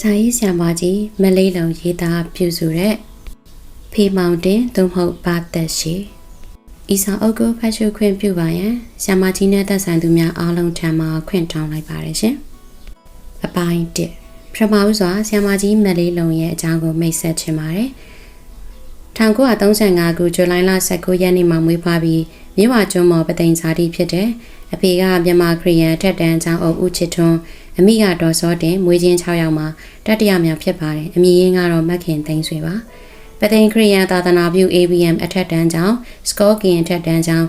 ဇာရေးဆရာမကြီးမလေးလုံရေးသားပြုစုတဲ့ဖေမောင်တင်သို့မဟုတ်ဘာသက်ရှိဤစာအုပ်ကိုဖတ်ရှုခွင့်ပြုပါရန်ဆရာမကြီးနဲ့သက်ဆိုင်သူများအားလုံးထံမှခွင့်တောင်းလိုက်ပါတယ်ရှင်အပိုင်း1ပထမဦးစွာဆရာမကြီးမလေးလုံရဲ့အကြောင်းကိုမိတ်ဆက်ချင်ပါတယ်1935ခုဇူလိုင်လ19ရက်နေ့မှာမွေးဖွားပြီးမြို့ဝကျွန်းမော်ပသိမ်ဇာတိဖြစ်တဲ့ အဖေကမြန်မာခရီးယန်ထက်တန်းကျောင်းအုပ်ဦးချစ်ထွန်းအမိကဒေါ်စောတင်မွေးချင်း6ယောက်မှာတတိယမြောက်ဖြစ်ပါတယ်အမည်ရင်းကတော့မက်ခင်သိန်းဆွေပါပသိမ်ခရီးယန်သာသနာပြု ABM အထက်တန်းကျောင်းစကောကင်အထက်တန်းကျောင်း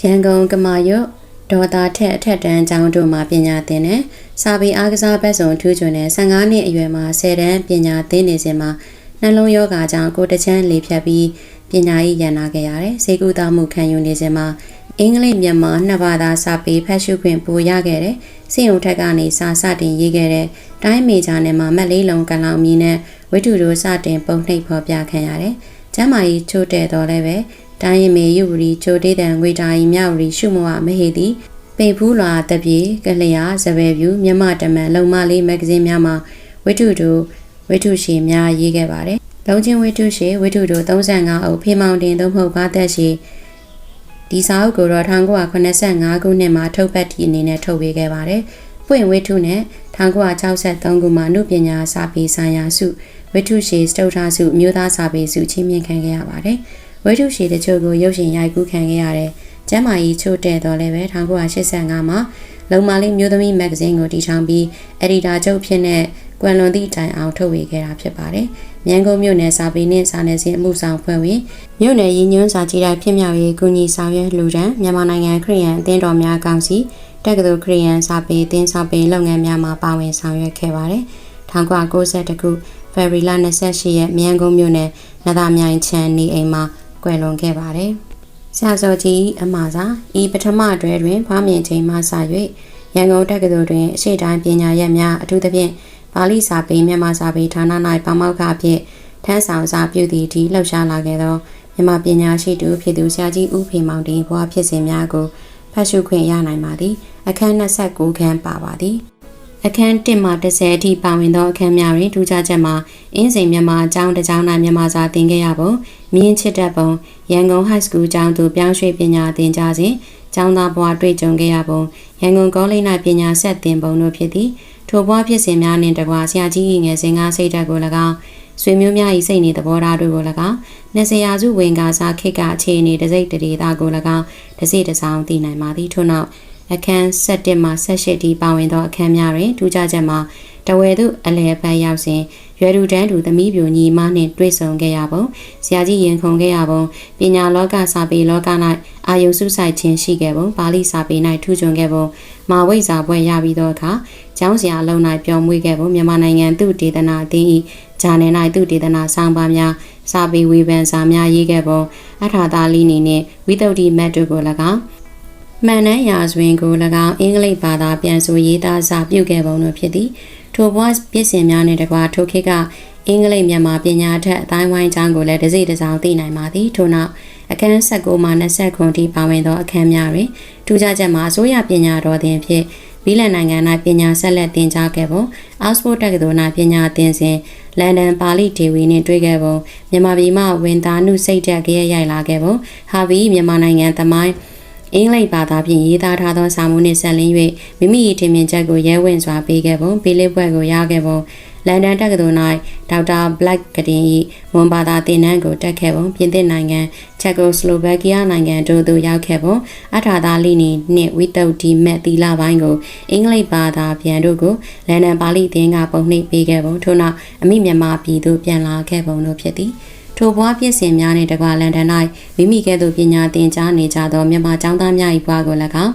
ရန်ကုန်ကမာရွတ်ဒေါ်တာထက်အထက်တန်းကျောင်းတို့မှာပညာသင်တဲ့စာပေအားကစားဘက်စုံထူးချွန်တဲ့15နှစ်အရွယ်မှာ10တန်းပညာသင်နေစဉ်မှာနှလုံးရောဂါကြောင့်ကိုတချမ်းလေဖြတ်ပြီးပညာရေးရန်နာခဲ့ရတယ်။စေကူတာမှုခံယူနေစဉ်မှာ အင်္ဂလိပ်မြန်မာနှစ်ဘာသာစာပေဖတ်ရှုခွင့်ပိုရခဲ့တယ်။စိတ်ုံထက်ကနေစာစတင်ရေးခဲ့တဲ့တိုင်းမေဂျာနယ်မှာမက်လေးလုံးကလောင်မီနဲ့ဝိတုတို့စတင်ပုံနှိပ်ဖော်ပြခံရတယ်။ကျမ်းမာရေးချိုးတဲ့တော်လည်းပဲတိုင်းရင်မေယူရီချိုတေးတန်ငွေတာရီမြောက်ရီရှုမဝမဟေသည်ပေဖူးလွာတပြေကလျာစပယ်ဖြူမြမတမန်လုံမလေးမဂ္ဂဇင်းများမှာဝိတုတို့ဝိတုရှိများရေးခဲ့ပါတယ်။လုံးချင်းဝိတုရှိဝိတုတို့35အုပ်ဖေမောင်တင်သို့မဟုတ်ဘာသက်ရှိ ဒီစာအုပ်ကိုတော့1985ခုနှစ်မှာထုတ်ပတ်တီအနေနဲ့ထုတ်ဝေခဲ့ပါတယ်။ပွင့်ဝိထုနဲ့1963ခုမှာနုပညာစာပေဆိုင်ရာစုဝိထုရှည်စတုထာစုမြို့သားစာပေစုချီးမြှင့်ခံခဲ့ရပါတယ်။ဝိထုရှည်တချို့ကိုရုပ်ရှင်ရိုက်ကူးခံခဲ့ရတယ်။ကျမ်းမာရေးချို့တဲ့တော်လည်းပဲ1985မှာလုံမာလေးမျိုးသမီးမဂ္ဂဇင်းကိုတည်ထောင်ပြီးအက်ဒီတာချုပ်ဖြစ်တဲ့ကွယ်လွန်သည့်တိုင်အောင်ထုတ်ဝေခဲ့တာဖြစ်ပါတယ်။ မြန်ကုန်မြို့နယ်စာပေနှင့်စာနယ်ဇင်းအမှုဆောင်ဖွဲ့ဝင်မြို့နယ်ရင်းညွှန်းစာကြီးတိုင်းဖြစ်မြောက်ရေးကုညီဆောင်ရွက်လူဒန်းမြန်မာနိုင်ငံခရီးရန်အသင်းတော်များကောင်စီတက္ကသိုလ်ခရီးရန်စာပေအသင်းစာပေလုပ်ငန်းများမှာပါဝင်ဆောင်ရွက်ခဲ့ပါတယ်။1992ခုဖေဖော်ဝါရီလ28ရက်မြန်ကုန်မြို့နယ်နသာမြိုင်ချန်နေအိမ်မှာကွယ်လွန်ခဲ့ပါတယ်။ဆရာစောကြီးအမှားစာဤပထမတွဲတွင်ဖွားမြင်ချိန်မှစ၍ရန်ကုန်တက္ကသိုလ်တွင်အရှိတိုင်းပညာရပ်များအထူးသဖြင့် ပါဠိစာပေမြန်မာစာပေဌာန၌ပါမောက္ခအဖြစ်ထမ်းဆောင်စာပြုသည့်ဒီလှုပ်ရှားလာခဲ့သောမြန်မာပညာရှိသူဖြစ်သူဆရာကြီးဦးဖေမောင်တင်ဘွားဖြစ်စဉ်များကိုဖတ်ရှုခွင့်ရနိုင်ပါသည်အခန်း29ခန်းပါပါသည်အခန်း1မှ30အထိပါဝင်သောအခန်းများတွင်ထူးခြားချက်မှာအင်းစိန်မြန်မာအကြောင်းတစ်ကြောင်း၌မြန်မာစာသင်ခဲ့ရပုံမြင်းချစ်တဲ့ပုံရန်ကုန် High School ကျောင်းသို့ပြောင်းရွှေ့ပညာသင်ကြားစဉ်ကျောင်းသားဘဝတွေ့ကြုံခဲ့ရပုံရန်ကုန်ကောလိပ်၌ပညာဆက်သင်ပုံတို့ဖြစ်သည် ထိုဘွားဖြစ်စဉ်များနှင့်တကွာဆရာကြီး၏ငယ်စဉ်ကစိတ်ဓာတ်ကို၎င်းဆွေမျိုးများ၏စိတ်နေသဘောထားတို့ကို၎င်း20ရာစုဝင်ကားစားခေတ်ကအခြေအနေတစိတ်တရေသားကို၎င်းတစိတစောင်းသိနိုင်ပါသည်ထို့နောက် အခန်း7မှ18ထိပါဝင်သောအခန်းများတွင်ထူးခြားချက်မှာတဝဲသို့အလဲဖက်ရောက်စဉ်ရွယ်တူတန်းတူသမီးပြိုညီမနှင့်တွေ့ဆုံခဲ့ရပုံဆရာကြီးရင်ခုန်ခဲ့ရပုံပညာလောကစာပေလောက၌အာယုစုဆိုင်ခြင်းရှိခဲ့ပုံပါဠိစာပေ၌ထူးချွန်ခဲ့ပုံမာဝိဇ္ဇာဘွဲ့ရပြီးသောအခါကျောင်းဆရာအလုံး၌ပျော်မွေ့ခဲ့ပုံမြန်မာနိုင်ငံသူတေသနာအသင်း၏ဂျာနယ်၌သူတေသနာဆောင်ပါများစာပေဝေဖန်စာများရေးခဲ့ပုံအထာသာလီနီနှင့်ဝိသုဒ္ဓိမတ်တို့ကို၎င်း မှန်နှန်းရာဇဝင်ကို၎င်းအင်္ဂလိပ်ဘာသာပြန်ဆိုရေးသားစာပြုခဲ့ပုံတို့ဖြစ်သည်ထိုဘွားပြည့်စင်များနှင့်တကွာထိုခေတ်ကအင်္ဂလိပ်မြန်မာပညာထက်အတိုင်းဝိုင်းချောင်းကိုလည်းတစ်စိတစ်စောင်းသိနိုင်ပါသည်ထို့နောက်အခန်း19မှ20ခုထိပါဝင်သောအခန်းများတွင်ထူးခြားချက်မှာအစိုးရပညာတော်သင်ဖြင့်ဘီလန်နိုင်ငံ၌ပညာဆက်လက်သင်ကြားခဲ့ပုံအောက်စဖို့တက္ကသိုလ်၌ပညာသင်စဉ်လန်ဒန်ပါဠိဒေဝီနှင့်တွေ့ခဲ့ပုံမြန်မာပြည်မှဝင်သားနှုစိတ်တက်ကြရရိုက်လာခဲ့ပုံဟာဗီမြန်မာနိုင်ငံသမိုင်း အင်္ဂလိပ်ဘာသာဖြင့်ရေးသားထားသောစာမှုနှင့်ဆက်လင်း၍မိမိ၏ထင်မြင်ချက်ကိုရဲဝင်စွာပေးခဲ့ပုံပေးလေးဘွဲ့ကိုရခဲ့ပုံလန်ဒန်တက္ကသိုလ်၌ဒေါက်တာဘလက်ကတင်၏ဝန်ဘာသာသင်တန်းကိုတက်ခဲ့ပုံပြင်သစ်နိုင်ငံချက်ကိုစလိုဗက်ကီးယားနိုင်ငံတို့သို့ရောက်ခဲ့ပုံအထာသာလီနီနှင့်ဝိတုဒ္ဓီမက်သီလာပိုင်းကိုအင်္ဂလိပ်ဘာသာပြန်တို့ကိုလန်ဒန်ပါဠိသင်ကပုံနှိပ်ပေးခဲ့ပုံထို့နောက်အမိမြန်မာပြည်သို့ပြန်လာခဲ့ပုံတို့ဖြစ်သည် ထိုဘွားပြည့်စင်များနှင့်တကွာလန်ဒန်၌မိမိကဲ့သို့ပညာသင်ကြားနေကြသောမြန်မာကျောင်းသားများ၏ဘွားကို၎င်း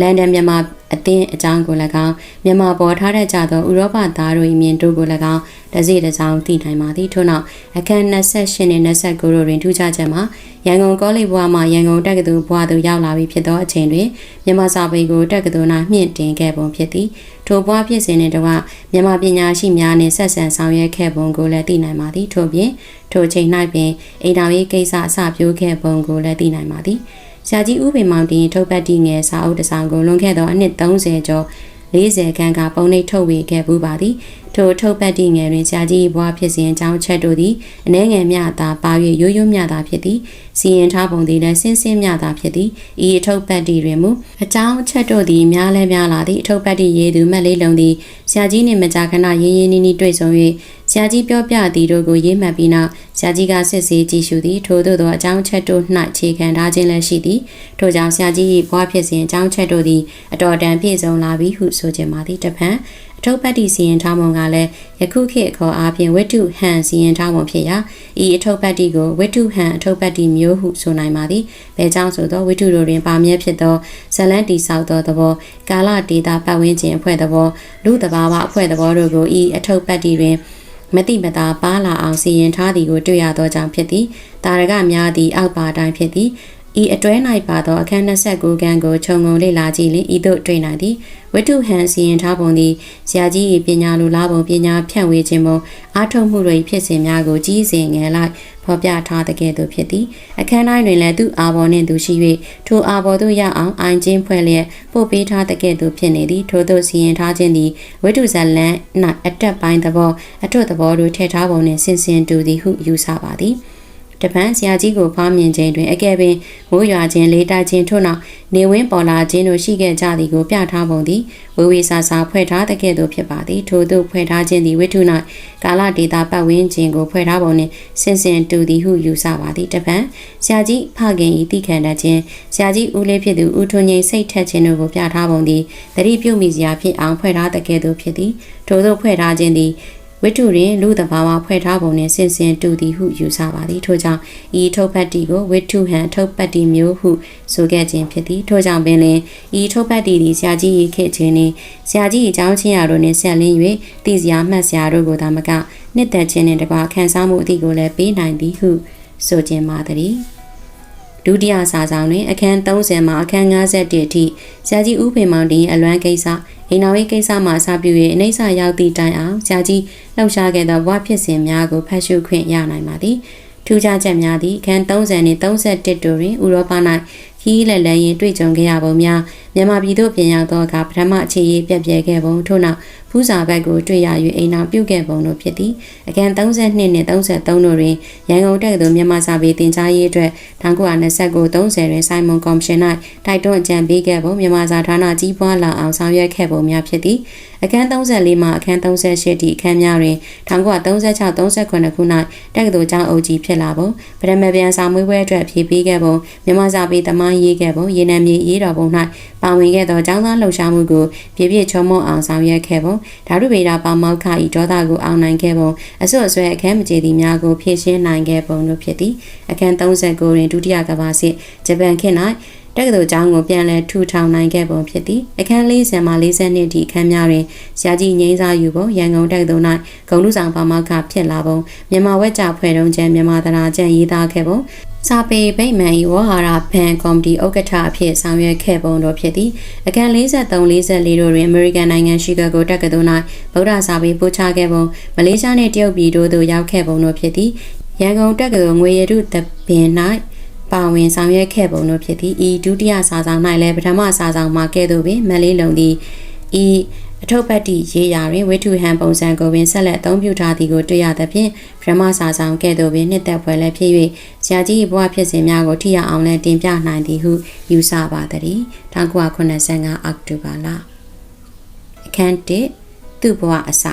လန်ဒန်မြန်မာအသင်းအကြောင်းကို၎င်းမြန်မာပေါ်ထားတဲ့ကြသောဥရောပသားတို့၏မြင်တို့ကို၎င်းတစိတစောင်းသိနိုင်ပါသည်ထို့နောက်အခန်း28နဲ့29တို့တွင်ထူးခြားချက်မှာရန်ကုန်ကောလိပ်ဘွားမှရန်ကုန်တက္ကသိုလ်ဘွားသို့ရောက်လာပြီးဖြစ်သောအချိန်တွင်မြန်မာစာပေကိုတက္ကသိုလ်၌မြင့်တင်ခဲ့ပုံဖြစ်သည်ထိုဘွားဖြစ်စဉ်နှင့်တကွမြန်မာပညာရှိများနှင့်ဆက်ဆံဆောင်ရွက်ခဲ့ပုံကိုလည်းသိနိုင်ပါသည်ထို့ပြင်ထိုချိန်၌ပင်အိမ်တော်ရေးကိစ္စအစပြုခဲ့ပုံကိုလည်းသိနိုင်ပါသည် ဆရာကြီးဦးပေမောင်တင်ထုတ်ပတ်တီငယ်စာအုပ်တစ်စောင်ကိုလွန်ခဲ့သောအနှစ်30ကျော်40ခန်းကပုံနှိပ်ထုတ်ဝေခဲ့ပူပါသည် ထိုထုတ်ပတ်တိငယ်တွင်ဆရာကြီးဘွားဖြစ်စဉ်အကြောင်းချက်တို့သည်အနှဲငယ်မြတာပါ၍ရိုးရိုးမြတာဖြစ်သည်စီရင်ထားပုံသည်လည်းစင်းစင်းမြတာဖြစ်သည်ဤအထုတ်ပတ်တိတွင်မူအကြောင်းချက်တို့သည်များလဲများလာသည်အထုတ်ပတ်တိရေးသူမက်လေးလုံးသည်ဆရာကြီးနှင့်မကြာခဏရင်းရင်းနှီးနှီးတွေ့ဆုံ၍ဆရာကြီးပြောပြသည်တို့ကိုရေးမှတ်ပြီးနောက်ဆရာကြီးကစစ်ဆေးကြည့်ရှုသည်ထို့သောသောအကြောင်းချက်တို့၌ခြေခံထားခြင်းလည်းရှိသည်ထို့ကြောင့်ဆရာကြီး၏ဘွားဖြစ်စဉ်အကြောင်းချက်တို့သည်အတော်တန်ပြည့်စုံလာပြီဟုဆိုခြင်းပါသည်တပံ အထုပ်ပတ်တီစီရင်ထားပုံကလည်းယခုခေတ်အခေါ်အားဖြင့်ဝတ္ထုဟန်စီရင်ထားပုံဖြစ်ရာဤအထုပ်ပတ်တီကိုဝတ္ထုဟန်အထုပ်ပတ်တီမျိုးဟုဆိုနိုင်ပါသည်။ဘဲကြောင့်ဆိုသောဝတ္ထုတို့တွင်ပါမြဲဖြစ်သောဇလန်တီဆောက်သောသဘောကာလဒေတာပတ်ဝန်းကျင်အဖွဲ့သဘောလူသဘာဝအဖွဲ့သဘောတို့ကိုဤအထုပ်ပတ်တီတွင်မတိမတာပါလာအောင်စီရင်ထားသည်ကိုတွေ့ရသောကြောင့်ဖြစ်သည်။တာရကများသည်အောက်ပါတိုင်းဖြစ်သည်။ ဤအတွဲ၌ပါသောအခန်း29ခန်းကိုခြုံငုံလေ့လာကြည့်လင်ဤသို့တွေ့နိုင်သည်ဝတ္ထုဟန်စီရင်ထားပုံသည်ဆရာကြီး၏ပညာလိုလားပုံပညာဖြန့်ဝေခြင်းပုံအားထုတ်မှုတို့၏ဖြစ်စဉ်များကိုကြီးစဉ်ငယ်လိုက်ဖော်ပြထားတဲ့ကဲ့သို့ဖြစ်သည်အခန်းတိုင်းတွင်လည်းသူအာဘော်နှင့်သူရှိ၍ထိုအာဘော်သို့ရအောင်အိုင်ချင်းဖွဲ့လျက်ပို့ပေးထားတဲ့ကဲ့သို့ဖြစ်နေသည်ထို့သောစီရင်ထားခြင်းသည်ဝတ္ထုဇလန်၌အတက်ပိုင်းသဘောအထွတ်သဘောတို့ထည့်ထားပုံနှင့်ဆင်ဆင်တူသည်ဟုယူဆပါသည် တပန်းဆရာကြီးကိုဖောင်းမြင်ခြင်းတွင်အကယ်ပင်မိုးရွာခြင်းလေးတိုက်ခြင်းထို့နောက်နေဝင်းပေါ်လာခြင်းတို့ရှိခဲ့ကြသည်ကိုပြထားပုံသည်ဝေဝေဆာဆာဖွဲ့ထားတဲ့ကဲ့သို့ဖြစ်ပါသည်ထို့သို့ဖွဲ့ထားခြင်းသည်ဝိထု၌ကာလဒေတာပတ်ဝန်းကျင်ကိုဖွဲ့ထားပုံနှင့်စင်စင်တူသည်ဟုယူဆပါသည်တပန်းဆရာကြီးဖခင်၏တိခန္ဓာခြင်းဆရာကြီးဦးလေးဖြစ်သူဦးထွန်းငိမ့်စိတ်ထက်ခြင်းတို့ကိုပြထားပုံသည်တတိပြုတ်မိစရာဖြစ်အောင်ဖွဲ့ထားတဲ့ကဲ့သို့ဖြစ်သည်ထို့သို့ဖွဲ့ထားခြင်းသည် ဝိတုတွင်လူသဘာဝဖွဲ့ထားပုံနှင့်ဆင်ဆင်တူသည်ဟုယူဆပါသည်ထို့ကြောင့်ဤထုတ်ပတ်တီကိုဝိတုဟန်ထုတ်ပတ်တီမျိုးဟုဆိုခဲ့ခြင်းဖြစ်သည်ထို့ကြောင့်ပင်လင်ဤထုတ်ပတ်တီသည်ဆရာကြီး၏ခေတ်ချင်းနှင့်ဆရာကြီး၏အကြောင်းချင်းရာတို့နှင့်ဆက်လင်း၍တည်စရာမှတ်စရာတို့ကိုသာမကနှစ်သက်ခြင်းနှင့်တကွခန်းစားမှုအသည့်ကိုလည်းပေးနိုင်သည်ဟုဆိုခြင်းပါသည် ဒုတိယစာဆောင်တွင်အခန်း30မှအခန်း51အထိဆရာကြီးဦးဖေမောင်တင်အလွမ်းကိစ္စအိမ်တော်ရေးကိစ္စမှာအစပြု၍အိဋ္ဌာရောက်သည့်တိုင်အောင်ဆရာကြီးလှုပ်ရှားခဲ့သောဘဝဖြစ်စဉ်များကိုဖတ်ရှုခွင့်ရနိုင်ပါသည်ထူးခြားချက်များသည့်အခန်း30နှင့်31တို့တွင်ဥရောပ၌ခီးလက်လက်ရင်တွေ့ကြုံခဲ့ရပုံများမြန်မာပြည်သို့ပြင်ရောက်သောအခါပထမအခြေရေးပြက်ပြဲခဲ့ပုံထို့နောက်ဖူးစာဘက်ကိုတွေ့ရ၍အိမ်အောင်ပြုတ်ခဲ့ပုံတို့ဖြစ်သည်အကန်32နှင့်33တို့တွင်ရန်ကုန်တက္ကသိုလ်မြန်မာစာပေသင်ကြားရေးအတွက်1929 30တွင်ဆိုင်မွန်ကော်မရှင်၌တိုက်တွန်းအကြံပေးခဲ့ပုံမြန်မာစာဌာနကြီးပွားလာအောင်ဆောင်ရွက်ခဲ့ပုံများဖြစ်သည်အခန်း34မှအခန်း38ထိအခန်းများတွင်1936 38ခု၌တက္ကသိုလ်ကျောင်းအုပ်ကြီးဖြစ်လာပုံဗရမပြန်စာမွေးပွဲအတွက်ဖြည့်ပေးခဲ့ပုံမြန်မာစာပေသမိုင်းရေးခဲ့ပုံရေနံမြေရေးတော်ပုံ၌ပါဝင်ခဲ့သောကျောင်းသားလှုပ်ရှားမှုကိုပြည့်ပြည့်ချုံမုံအောင်ဆောင်ရွက်ခဲ့ပုံဓာတုဗေဒပါမောက္ခဤဒေါသကိုအောင်နိုင်ခဲ့ပုံအစွတ်အစွဲအခန်းမကျေသည်များကိုဖြည့်ရှင်းနိုင်ခဲ့ပုံတို့ဖြစ်သည်အခန်း39တွင်ဒုတိယကမ္ဘာစစ်ဂျပန်ခေတ်၌တက္ကသိုလ်ကျောင်းကိုပြန်လည်ထူထောင်နိုင်ခဲ့ပုံဖြစ်သည်အခန်း40မှ40နှစ်ထိအခန်းများတွင်ဆရာကြီးငိမ့်စားယူပုံရန်ကုန်တက္ကသိုလ်၌ဂုံလူဆောင်ပါမောက္ခဖြစ်လာပုံမြန်မာဝက်ကြဖွဲ့တုံးကျန်းမြန်မာသနာကျန်းရေးသားခဲ့ပုံ စာပေဗိမ္မာန်ဤဝဟာရဘန်ကော်မတီဥက္ကဋ္ဌအဖြစ်ဆောင်ရွက်ခဲ့ပုံတို့ဖြစ်သည်အကန်43 44တို့တွင်အမေရိကန်နိုင်ငံရှီကာဂိုတက္ကသိုလ်၌ဗုဒ္ဓစာပေပို့ချခဲ့ပုံမလေးရှားနှင့်တရုတ်ပြည်တို့သို့ရောက်ခဲ့ပုံတို့ဖြစ်သည်ရန်ကုန်တက္ကသိုလ်ငွေရတုတပင်၌ပါဝင်ဆောင်ရွက်ခဲ့ပုံတို့ဖြစ်သည်ဤဒုတိယစာဆောင်၌လည်းပထမစာဆောင်မှာကဲ့သို့ပင်မလေးလုံသည်ဤ အထုပ်ပတ်တိရေးရာတွင်ဝိထုဟန်ပုံစံကိုပင်ဆက်လက်အသုံးပြုထားသည်ကိုတွေ့ရသဖြင့်ဗြဟ္မစာဆောင်ကဲ့သို့ပင်နှစ်သက်ဖွယ်လည်းဖြစ်၍ဆရာကြီးဘဝဖြစ်စဉ်များကိုထိရအောင်လည်းတင်ပြနိုင်သည်ဟုယူဆပါသည်1985အောက်တိုဘာလအခန်း1သူ့ဘဝအစ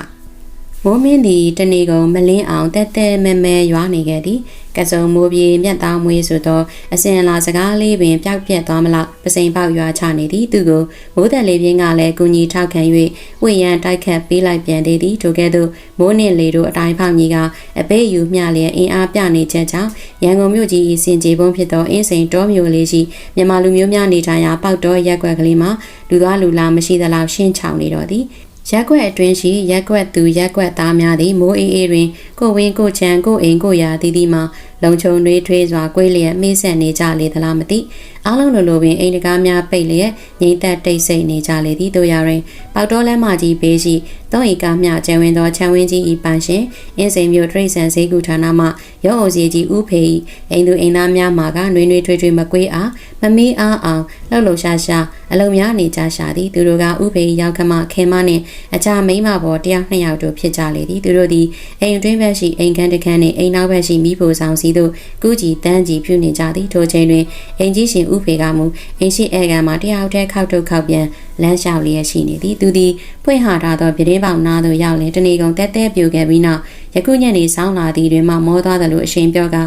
မိုးမင်းသည်တနေကုန်မလင်းအောင်တဲတဲမဲမဲရွာနေခဲ့သည်ကစုံမိုးပြေမြတ်သားမွေးဆိုသောအစင်လာစကားလေးပင်ပျောက်ပြက်သွားမလောက်ပစိန်ပေါက်ရွာချနေသည်သူကိုမိုးတက်လေးပြင်းကလည်းကုညီထောက်ခံ၍ဝိရန်တိုက်ခတ်ပေးလိုက်ပြန်သေးသည်ထိုကဲ့သို့မိုးနှင့်လေတို့အတိုင်းဖောက်ကြီးကအပေးယူမျှလျက်အင်အားပြနေချက်ကြောင့်ရန်ကုန်မြို့ကြီး၏စင်ကြေပုံဖြစ်သောအင်းစိန်တောမြို့လေးရှိမြန်မာလူမျိုးများနေထိုင်ရာပေါက်တော်ရက်ွက်ကလေးမှာလူသွားလူလာမရှိသလောက်ရှင်းချောင်နေတော့သည် ရက်ွက်အတွင်းရှိရက်ွက်သူရက်ွက်သားများသည်မိုးအေးအေးတွင်ကိုဝင်းကိုချံကိုအိမ်ကိုရာတီတီမှလုံခြုံတွေးထွေးစွာကွေးလျက်မေးဆက်နေကြလေသလားမသိအားလုံးလိုလိုပင်အိမ်တကားများပိတ်လျက်ငိမ့်သက်တိတ်ဆိတ်နေကြလေသည်တို့ရရင်ပေါတော်လမ်းမကြီးဘေးရှိသုံးဧကမြကျယ်ဝင်းသောခြံဝင်းကြီးဤပန်းရှင်အင်းစိန်မြို့တရိတ်ဆန်ဈေးကူဌာနမှရုံးအိုစီကြီးဥဖေဤအိမ်သူအိမ်သားများမှာကနှွေးနှွေးထွေးထွေးမကွေးအားမမေးအားအောင်လှုပ်လှုပ်ရှားရှားအလုံများနေကြရှာသည်သူတို့ကဥပေရောက်ခမခေမနှင့်အခြားမိန်းမပေါ်တယောက်နှစ်ယောက်တို့ဖြစ်ကြလေသည်သူတို့သည်အိမ်တွင်းဘက်ရှိအိမ်ခန်းတစ်ခန်းနှင့်အိမ်နောက်ဘက်ရှိမိဖို့ဆောင်စီတို့ကုကြီးတန်းကြီးပြုနေကြသည်ထိုချိန်တွင်အိမ်ကြီးရှင်ဥပေကမူအိမ်ရှိဧကန်မှာတယောက်တည်းခောက်တုတ်ခောက်ပြန်လမ်းလျှောက်လျက်ရှိနေသည်သူသည်ဖွင့်ဟထားသောပြတင်းပေါက်နားသို့ရောက်လင်တဏီကုံတဲတဲပြိုခဲ့ပြီးနောက်ယခုညနေဆောင်းလာသည်တွင်မှမောသွားသလိုအရှင်ပြောက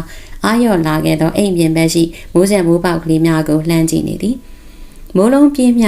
အာရော့လာခဲ့သောအိမ်ပြင်ဘက်ရှိမိုးစံမိုးပေါက်ကလေးများကိုလှမ်းကြည့်နေသည်မိုးလုံးပြင်းမြ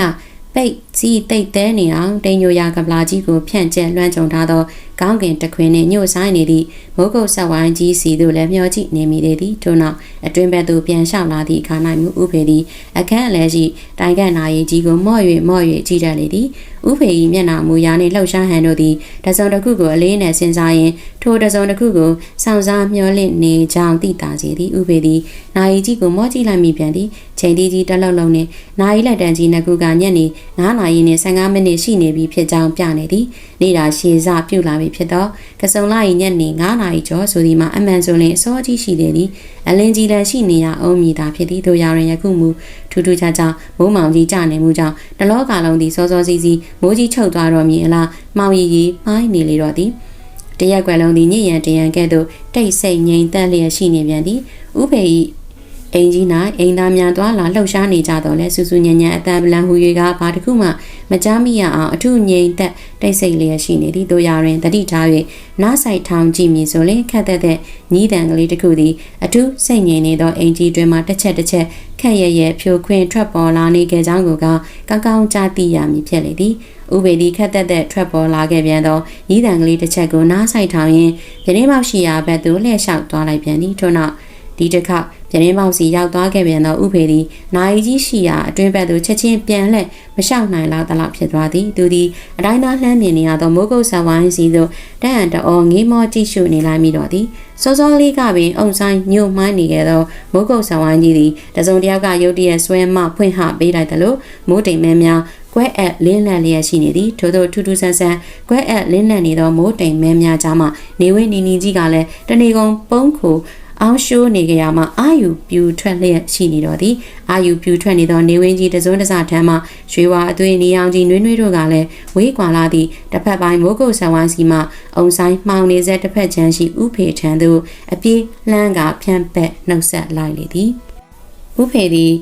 ပိတ်ကြီးတိတ်တဲနေအောင်တိန်ညိုရာကပလာကြီးကိုဖြန့်ကျက်လွှမ်းကြုံထားသောကောင်းကင်တခွင်နှင့်ညှို့ဆိုင်နေသည့်မိုးကုတ်ဆက်ဝိုင်းကြီးစီသို့လည်းမျောကြည့်နေမိသေးသည်ထို့နောက်အတွင်ဘက်သို့ပြန်လျှောက်လာသည့်အခါ၌မူဥဖေသည်အခန်းအလဲရှိတိုင်ကန့်နာရီကြီးကိုမော့၍မော့၍ကြည့်တတ်လေသည်ဥဖေ၏မျက်နှာမူရာနှင့်လှုပ်ရှားဟန်တို့သည်တစုံတစ်ခုကိုအလေးနဲ့စဉ်းစားရင်းထိုတစုံတစ်ခုကိုစောင့်စားမျှော်လင့်နေကြောင်းသိတာစီသည်ဥဖေသည်နာရီကြီးကိုမော့ကြည့်လိုက်မိပြန်သည်ချိန်တီးကြီးတလုံးလုံးနှင့်နာရီလက်တန်းကြီးနှစ်ခုကညက်နေ9နာရီနှင့်15မိနစ်ရှိနေပြီဖြစ်ကြောင်းပြနေသည်နေတာရှည်စပြုလာပြီဖြစ်သောကစုံလာ၏ညက်နေ9နာရီကျော်ဆိုသည်မှာအမှန်ဆိုရင်အစောကြီးရှိသေးသည်အလင်းကြီးတန်းရှိနေရအောင်မြည်တာဖြစ်သည်တို့ရရင်ယခုမူထူးထူးခြားခြားမိုးမောင်ကြီးကြနေမှုကြောင့်တလောကလုံးသည်စောစောစီးစီးမိုးကြီးချုပ်သွားတော်မူအလားမောင်ရီရီမိုင်းနေလေတော့သည်တရက်ွယ်လုံးသည်ညစ်ရန်တရန်ကဲ့သို့တိတ်ဆိတ်ငြိမ်သက်လျက်ရှိနေပြန်သည်ဥဖေ၏ အိမ်ကြီး၌အိမ်သားများသွားလာလှုပ်ရှားနေကြတော့လဲစူးစူးညံ့ညံ့အတန်ပလန်ဟူ၍ကဘာတစ်ခုမှမကြားမိရအောင်အထုငြိမ်သက်တိတ်ဆိတ်လျက်ရှိနေသည်တို့ရတွင်တတိထား၍နားဆိုင်ထောင်ကြည့်မည်ဆိုလင်ခက်သက်သက်ညီးတန်ကလေးတစ်ခုသည်အထုစိတ်ငြိမ်နေသောအိမ်ကြီးတွင်မှတစ်ချက်တစ်ချက်ခက်ရရဲ့ဖြိုခွင်းထွက်ပေါ်လာနေကြကြောင်းကိုကကောင်းကောင်းကြားသိရမည်ဖြစ်လေသည်ဥပေဒီခက်သက်သက်ထွက်ပေါ်လာခဲ့ပြန်သောညီးတန်ကလေးတစ်ချက်ကိုနားဆိုင်ထောင်ရင်းပြင်းပေါက်ရှိရာဘက်သို့လှည့်လျှောက်သွားလိုက်ပြန်သည်ထို့နောက် ဒီတစ်ခါပြင်းပေါက်စီရောက်သွားခဲ့ပြန်သောဥဖေသည်နိုင်ကြီးရှိရာအတွင်းဘက်သို့ချက်ချင်းပြန်လှည့်မလျှောက်နိုင်လောက်သလောက်ဖြစ်သွားသည်သူသည်အတိုင်းသားလှမ်းမြင်နေရသောမိုးကုတ်ဆဝိုင်းစီသို့တန်အံတအောငေးမောကြည့်ရှုနေလိုက်မိတော့သည်စောစောလေးကပင်အုံဆိုင်ညို့မှန်းနေခဲ့သောမိုးကုတ်ဆဝိုင်းကြီးသည်တစုံတစ်ယောက်ကရုတ်တရက်ဆွဲမဖွင့်ဟပေးလိုက်သလိုမိုးတိမ်မဲများကွဲအပ်လင်းလန့်လျက်ရှိနေသည်ထို့သောထူးထူးဆန်းဆန်းကွဲအပ်လင်းလန့်နေသောမိုးတိမ်မဲများကြားမှနေဝင်းနီနီကြီးကလည်းတဏီကုံပုံးခို အောင်ရှိုးနေကြရမှအာယူပြူထွက်လျက်ရှိနေတော့သည်အာယူပြူထွက်နေသောနေဝင်းကြီးတစုံတစထမ်းမှရွှေဝါအသွေးနေအောင်ကြီးနွေးနွေးတို့ကလည်းဝေးကွာလာသည့်တစ်ဖက်ပိုင်းမိုးကုတ်ဆန်ဝိုင်းစီမှအုံဆိုင်မှောင်နေစေတစ်ဖက်ချမ်းရှိဥဖေထံသို့အပြေးလှမ်းကဖြန့်ပက်နှုတ်ဆက်လိုက်လေသည်ဥဖေသည်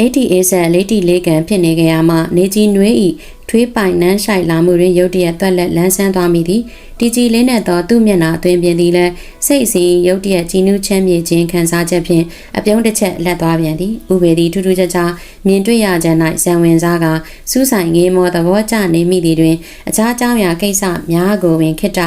88ဆက်လေးတီလေးကန်ဖြစ်နေကြရမှနေကြီးနွေးဤထွေးပိုင်နန်းဆိုင်လာမှုတွင်ရုတ်တရက်သွက်လက်လန်းဆန်းသွားမိသည်တီကြီးလေးနဲ့သောသူ့မျက်နှာအတွင်ပြင်သည်လည်းစိတ်စီရုတ်တရက်ကြီးနူးချမ်းမြေခြင်းခံစားချက်ဖြင့်အပြုံးတစ်ချက်လက်သွားပြန်သည်ဥပေသည်ထူးထူးခြားခြားမြင်တွေ့ရကြ၌ဇံဝင်စားကစူးဆိုင်ငေးမောသဘောကျနေမိသည်တွင်အခြားကြောင်းရာကိစ္စများကိုပင်ခိတ္တ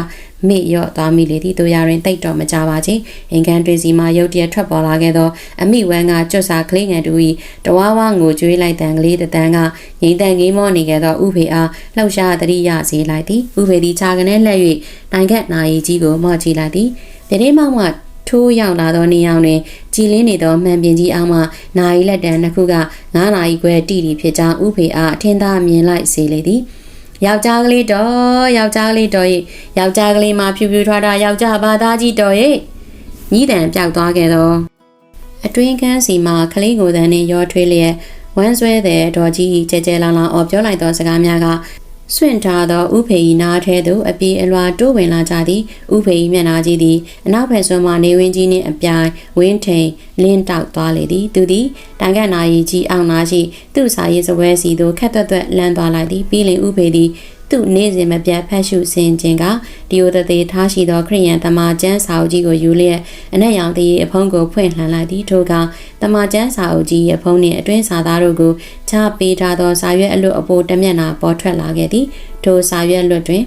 မိရော့သွားမိလေသည်တို့ရရင်တိတ်တော်မကြပါချင်းအင်ကန်တွေစီမှရုတ်တရက်ထွက်ပေါ်လာခဲ့သောအမိဝမ်းကကျွတ်စာကလေးငယ်တူ၏တဝါဝါငိုကြွေးလိုက်တန်ကလေးတတန်းကငိမ့်တန်ငေးမောနေခဲ့သောဥဖေအားလှောက်ရှားတရိယစေလိုက်သည်ဥဖေသည်ခြာကနေလှည့်၍နိုင်ခက်နာရီကြီးကိုမော့ကြည့်လိုက်သည်ပြတင်းမောက်မှထိုးရောက်လာသောနေအောင်တွင်ကြည်လင်းနေသောမှန်ပင်ကြီးအောင်မှနာရီလက်တံနှစ်ခုက9နာရီခွဲတိတိဖြစ်ကြောင်းဥဖေအားအထင်သာမြင်လိုက်စေလေသည် ယောက်ျားကလေးတော်ယောက်ျားကလေးတော်ရဲ့ယောက်ျားကလေးမှာဖြူဖြူထွားထွားယောက်ျားဘာသားကြီးတော်ရဲ့ညီးတန်ပြောက်သွားခဲ့တော့အတွင်းကန်းစီမှာကလေးကိုယ်တန်းနဲ့ရောထွေးလျက်ဝမ်းဆွဲတဲ့တော်ကြီးကြဲကြဲလောင်လောင်အော်ပြောလိုက်သောစကားများက ဆွင့်ထားသောဥဖေဤနားထဲသို့အပြေအလွှာတိုးဝင်လာကြသည်ဥဖေဤမျက်နှာကြီးသည်အနောက်ဘက်စွန်းမှနေဝင်းကြီးနှင့်အပြိုင်ဝင်းထိန်လင်းတောက်သွားလေသည်သူသည်တိုင်ကနာရီကြီးအောင်နာရှိသူ့စာရေးစပွဲစီသို့ခက်သွက်သွက်လန်းသွားလိုက်သည်ပြီးလင်ဥဖေသည် သူ့နေ့စဉ်မပြတ်ဖတ်ရှုစင်ခြင်းကဒီယိုတသေးထားရှိသောခရိယန်တမန်ကျမ်းစာအုပ်ကြီးကိုယူလျက်အနက်ရောင်တည်းအဖုံးကိုဖွင့်လှန်လိုက်သည်ထို့ကတမန်ကျမ်းစာအုပ်ကြီးအဖုံးနှင့်အတွင်းစာသားတို့ကိုချပေးထားသောစာရွက်အလွတ်အပိုးတမျက်နှာပေါ်ထွက်လာခဲ့သည်ထိုစာရွက်လွတ်တွင်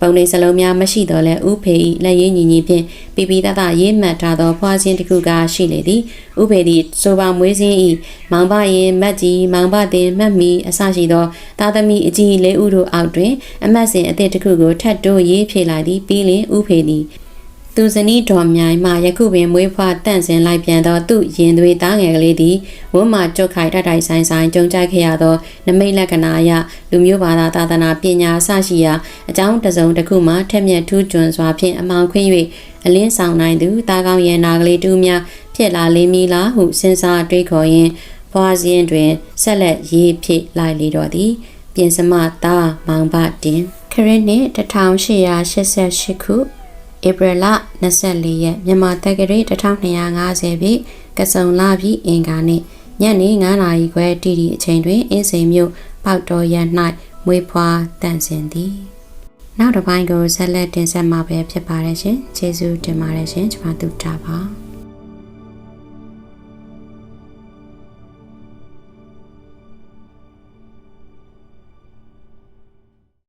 ပုံလေးစလုံးများမရှိတော့လဲဥဖေဤလက်ရည်ညီညီဖြင့်ပြပြတတရေးမှတ်ထားသောဖွားခြင်းတစ်ခုကရှိလေသည်ဥဖေသည်ဆိုပါမွေးစင်းဤမောင်ဘရင်မတ်ကြီးမောင်ဘတင်မတ်မီအစရှိသောသားသမီးအကြီးလေးဦးတို့အောက်တွင် အမတ်စဉ်အသစ်တစ်ခုကိုထပ်တိုးရေးဖြေလိုက်သည်ပြီးလင်ဥဖေသည် သူဇနီးတော်မြိုင်မှယခုပင်မွေးဖွားတန့်စင်လိုက်ပြန်သောသူ့ရင်သွေးသားငယ်ကလေးသည်ဝန်းမှကြော့ခိုင်တတိုက်ဆိုင်ဆိုင်ကြုံကြိုက်ခဲ့ရသောနမိတ်လက္ခဏာအရလူမျိုးဘာသာသာသနာပညာအစရှိရာအကြောင်းတစုံတစ်ခုမှထက်မြက်ထူးကျွန်းစွာဖြင့်အမောင်ခွင့်၍အလင်းဆောင်နိုင်သူတာကောင်းရန်နာကလေးတူများဖြစ်လာလိမ့်မည်လားဟုစဉ်းစားတွေးခေါ်ရင်းဖဖွာစင်းတွင်ဆက်လက်ရေးဖြစ်လိုက်လေတော့သည်ပြင်စမသားမောင်ဘတင်ခရစ်နှစ်1888ခု ဧပြီလ24ရက်မြန်မာတက္ကရာ1250ပြည့်ကစုံလာပြီအင်္ဂါနေ့ညနေ9နာရီခွဲတိတိအချိန်တွင်အင်းစိန်မြို့ပေါတော်ရ၌မွေးဖွားတန့်စင်သည်နောက်တစ်ပိုင်းကိုဆက်လက်တင်ဆက်မှာပဲဖြစ်ပါတယ်ရှင်ကျေးဇူးတင်ပါတယ်ရှင်ကျွန်မတို့တာပါ